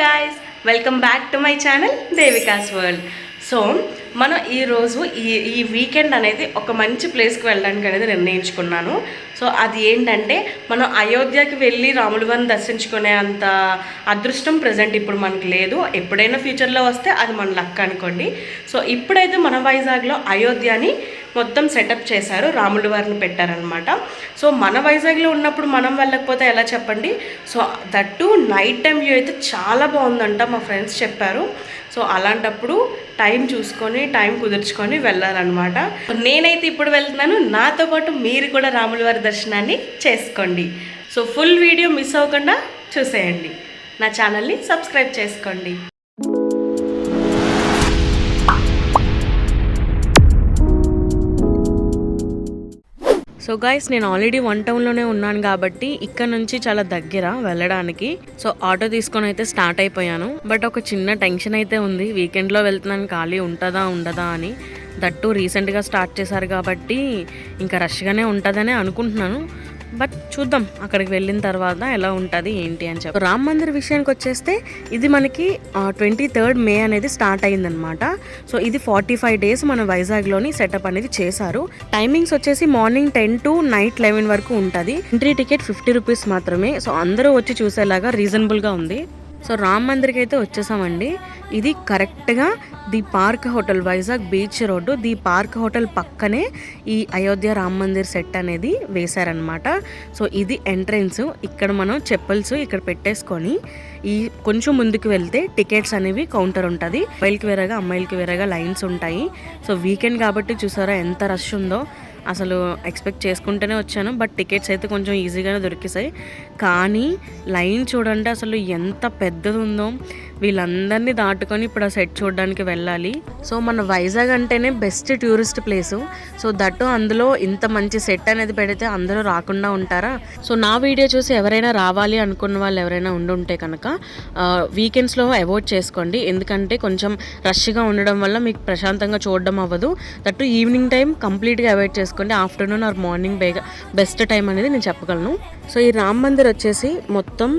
Guys, welcome back to my channel Devika's World. So, మనం ఈరోజు ఈ ఈ వీకెండ్ అనేది ఒక మంచి ప్లేస్కి వెళ్ళడానికి అనేది నిర్ణయించుకున్నాను. సో అది ఏంటంటే మనం అయోధ్యకి వెళ్ళి రాముల వారిని దర్శించుకునే అంత అదృష్టం ప్రజెంట్ ఇప్పుడు మనకు లేదు. ఎప్పుడైనా ఫ్యూచర్లో వస్తే అది మన లక్ అనుకోండి. సో ఇప్పుడైతే మన వైజాగ్లో అయోధ్యని మొత్తం సెటప్ చేశారు రాముల వారిని పెట్టారనమాట సో మన వైజాగ్లో ఉన్నప్పుడు మనం వెళ్ళకపోతే ఎలా చెప్పండి? So that night time view అయితే చాలా బాగుందంట మా ఫ్రెండ్స్ చెప్పారు. సో అలాంటప్పుడు టైం చూసుకొని టైం కుదుర్చుకొని వెళ్ళాలన్నమాట. నేనైతే ఇప్పుడు వెళ్తున్నాను. నాతో పాటు మీరు కూడా రాముల వారి దర్శనాన్ని చేసుకోండి. సో ఫుల్ వీడియో మిస్ అవ్వకుండా చూసేయండి. నా ఛానల్ని సబ్స్క్రైబ్ చేసుకోండి. సో గైస్ నేను ఆల్రెడీ వన్ టౌన్లోనే ఉన్నాను కాబట్టి ఇక్కడ నుంచి చాలా దగ్గర వెళ్ళడానికి. సో ఆటో తీసుకొని అయితే స్టార్ట్ అయిపోయాను. బట్ ఒక చిన్న టెన్షన్ అయితే ఉంది. వీకెండ్లో వెళ్తున్నాను ఖాళీ ఉంటుందా ఉండదా అని. దట్టు రీసెంట్గా స్టార్ట్ చేశారు కాబట్టి ఇంకా రష్గానే ఉంటుందనే అనుకుంటున్నాను. బట్ చూద్దాం అక్కడికి వెళ్ళిన తర్వాత ఎలా ఉంటుంది ఏంటి అని చెప్పి. రామ్ మందిర్ విషయానికి వచ్చేస్తే ఇది మనకి ట్వంటీ థర్డ్ మే అనేది స్టార్ట్ అయిందనమాట సో ఇది ఫార్టీ ఫైవ్ డేస్ మన వైజాగ్లోని సెటప్ అనేది చేశారు. టైమింగ్స్ వచ్చేసి morning ten to night eleven వరకు ఉంటుంది. ఎంట్రీ టికెట్ ఫిఫ్టీ రూపీస్ మాత్రమే. సో అందరూ వచ్చి చూసేలాగా రీజనబుల్గా ఉంది. సో రామ్ మందిర్కి అయితే వచ్చేసామండి. ఇది కరెక్ట్గా the park hotel Vizag beach road. The park hotel పక్కనే ఈ అయోధ్య రామ్ మందిర్ సెట్ అనేది వేశారనమాట సో ఇది ఎంట్రెన్స్. ఇక్కడ మనం చెప్పల్స్ ఇక్కడ పెట్టేసుకొని ఈ కొంచెం ముందుకు వెళ్తే టికెట్స్ అనేవి కౌంటర్ ఉంటుంది. అబ్బాయిలకి వేరేగా అమ్మాయిలకి వేరేగా లైన్స్ ఉంటాయి. సో వీకెండ్ కాబట్టి చూసారా ఎంత రష్ ఉందో. అసలు ఎక్స్పెక్ట్ చేసుకుంటూనే వచ్చాను. బట్ టికెట్స్ అయితే కొంచెం ఈజీగానే దొరికేసాయి కానీ లైన్ చూడండి అసలు ఎంత పెద్దది ఉందో. వీళ్ళందరినీ దాటుకొని ఇప్పుడు ఆ సెట్ చూడడానికి వెళ్ళాలి. సో మన వైజాగ్ అంటేనే best tourist place. So that అందులో ఇంత మంచి సెట్ అనేది పెడితే అందరూ రాకుండా ఉంటారా? సో నా వీడియో చూసి ఎవరైనా రావాలి అనుకున్న వాళ్ళు ఎవరైనా ఉండుంటే కనుక వీకెండ్స్లో అవాయిడ్ చేసుకోండి. ఎందుకంటే కొంచెం రష్గా ఉండడం వల్ల మీకు ప్రశాంతంగా చూడడం అవ్వదు. దట్టు ఈవినింగ్ టైం కంప్లీట్గా అవాయిడ్ చేసుకోండి. ఆఫ్టర్నూన్ ఆర్ మార్నింగ్ బేగా బెస్ట్ టైం అనేది నేను చెప్పగలను. సో ఈ రామ్ మందిర్ వచ్చేసి మొత్తం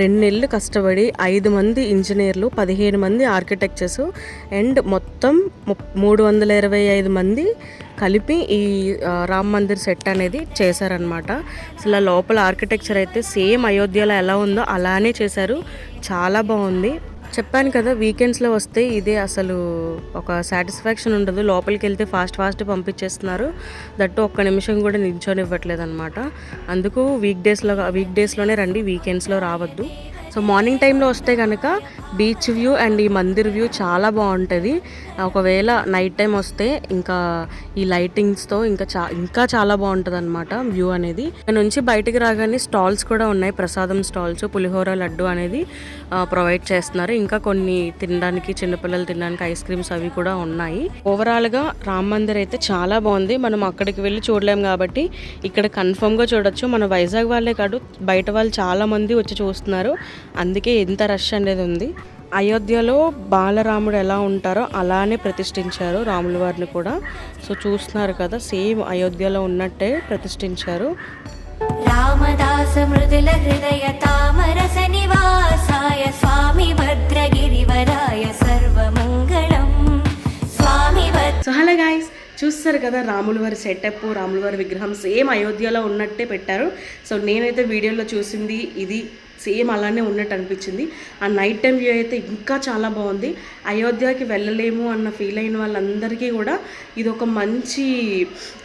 రెండు నెలలు కష్టపడి ఐదు మంది ఇంజనీర్లు పదిహేను మంది ఆర్కిటెక్చర్స్ అండ్ మొత్తం మూడు వందల ఇరవై ఐదు మంది కలిపి ఈ రామ్ మందిర్ సెట్ అనేది చేశారనమాట అసలు లోపల ఆర్కిటెక్చర్ అయితే సేమ్ అయోధ్యలో ఎలా ఉందో అలానే చేశారు. చాలా బాగుంది. చెప్పాను కదా వీకెండ్స్లో వస్తే ఇదే అసలు ఒక సాటిస్ఫాక్షన్ ఉండదు. లోపలికి వెళ్తే ఫాస్ట్ ఫాస్ట్ పంపించేస్తున్నారు. దట్టు ఒక్క నిమిషం కూడా నిల్చొని ఇవ్వట్లేదు అనమాట అందుకు వీక్ డేస్లో వీక్ డేస్లోనే రండి వీకెండ్స్లో రావద్దు. సో మార్నింగ్ టైంలో వస్తే కనుక బీచ్ వ్యూ అండ్ ఈ మందిర్ వ్యూ చాలా బాగుంటుంది. ఒకవేళ నైట్ టైం వస్తే ఇంకా ఈ లైటింగ్స్తో ఇంకా చా ఇంకా చాలా బాగుంటుంది అనమాట వ్యూ అనేది. ఇక్కడ నుంచి బయటకు రాగానే స్టాల్స్ కూడా ఉన్నాయి. ప్రసాదం స్టాల్స్ పులిహోర లడ్డు అనేది ప్రొవైడ్ చేస్తున్నారు. ఇంకా కొన్ని తినడానికి చిన్నపిల్లలు తినడానికి ఐస్ క్రీమ్స్ అవి కూడా ఉన్నాయి. ఓవరాల్గా రామ్ మందిర్ అయితే చాలా బాగుంది. మనం అక్కడికి వెళ్ళి చూడలేం కాబట్టి ఇక్కడ కన్ఫర్మ్గా చూడొచ్చు. మన వైజాగ్ వాళ్ళే కాదు బయట వాళ్ళు చాలామంది వచ్చి చూస్తున్నారు. అందుకే ఎంత రష్ అనేది ఉంది. అయోధ్యలో బాలరాముడు ఎలా ఉంటారో అలానే ప్రతిష్ఠించారు రాముల వారిని కూడా. సో చూస్తున్నారు కదా సేమ్ అయోధ్యలో ఉన్నట్టే ప్రతిష్ఠించారు. రామదాస మృదుల హృదయ తామరస నివాసాయ స్వామి భద్రగిరివరాయ సర్వ చూస్తారు కదా రాముల వారి సెటప్ రాముల వారి విగ్రహం సేమ్ అయోధ్యలో ఉన్నట్టే పెట్టారు. సో నేనైతే వీడియోలో చూసింది ఇది సేమ్ అలానే ఉన్నట్టు అనిపించింది. ఆ నైట్ టైం వ్యూ అయితే ఇంకా చాలా బాగుంది. అయోధ్యకి వెళ్ళలేము అన్న ఫీల్ అయిన వాళ్ళందరికీ కూడా ఇది ఒక మంచి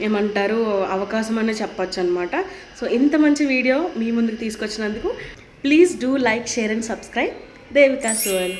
ఏమంటారు అవకాశం అనే చెప్పచ్చు అనమాట సో ఇంత మంచి వీడియో మీ ముందుకు తీసుకొచ్చినందుకు please do like share and subscribe Devika Soyal